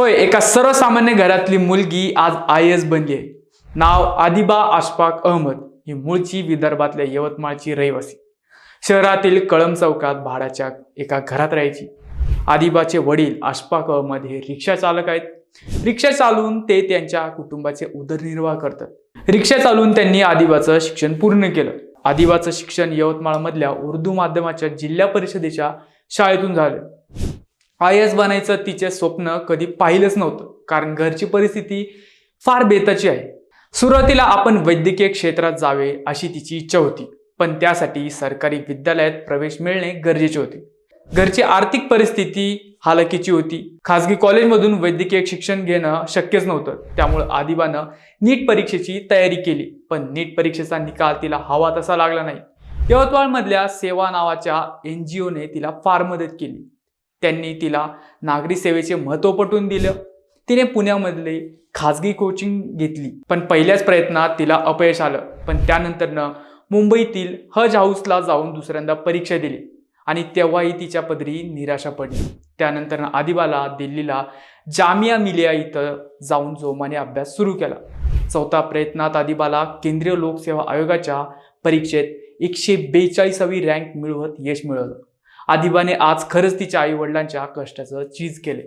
होय एका सर्वसामान्य घरातली मुलगी आज आय एस बनली आहे. नाव आदिबा आशफाक अहमद. ही मूळची विदर्भातल्या यवतमाळची रहिवासी. शहरातील कळम चौकात भाड्याच्या एका घरात राहायची. आदिबाचे वडील आशफाक अहमद हे रिक्षा चालक आहेत. रिक्षा चालवून ते त्यांच्या कुटुंबाचे उदरनिर्वाह करतात. रिक्षा चालवून त्यांनी आदिबाचं शिक्षण पूर्ण केलं. आदिबाचं शिक्षण यवतमाळमधल्या उर्दू माध्यमाच्या जिल्हा परिषदेच्या शाळेतून झालं. आय एस बनायचं तिचे स्वप्न कधी पाहिलंच नव्हतं. कारण घरची परिस्थिती फार बेताची आहे. सुरुवातीला आपण वैद्यकीय क्षेत्रात जावे अशी तिची इच्छा होती. पण त्यासाठी सरकारी विद्यालयात प्रवेश मिळणे गरजेचे होते. घरची आर्थिक परिस्थिती हालाकीची होती. खासगी कॉलेजमधून वैद्यकीय शिक्षण घेणं शक्यच नव्हतं. त्यामुळे आदिबानं नीट परीक्षेची तयारी केली. पण नीट परीक्षेचा निकाल तिला हवा तसा लागला नाही. यवतमाळमधल्या सेवा नावाच्या एन जी ओने तिला फार मदत केली. त्यांनी तिला नागरी सेवेचे महत्त्व पटवून दिलं. तिने पुण्यामधले खाजगी कोचिंग घेतली. पण पहिल्याच प्रयत्नात तिला अपयश आलं. पण त्यानंतरनं मुंबईतील हज हाऊसला जाऊन दुसऱ्यांदा परीक्षा दिली. आणि तेव्हाही तिच्या पदरी निराशा पडली. त्यानंतर आदिबाला दिल्लीला जामिया मिलिया इथं जाऊन जोमाने अभ्यास सुरू केला. चौथा प्रयत्नात आदिबाला केंद्रीय लोकसेवा आयोगाच्या परीक्षेत एकशे बेचाळीसावी रँक मिळवत यश मिळवलं. आदिबाने आज खरंच तिच्या आईवडिलांच्या कष्टाचं चीज केले.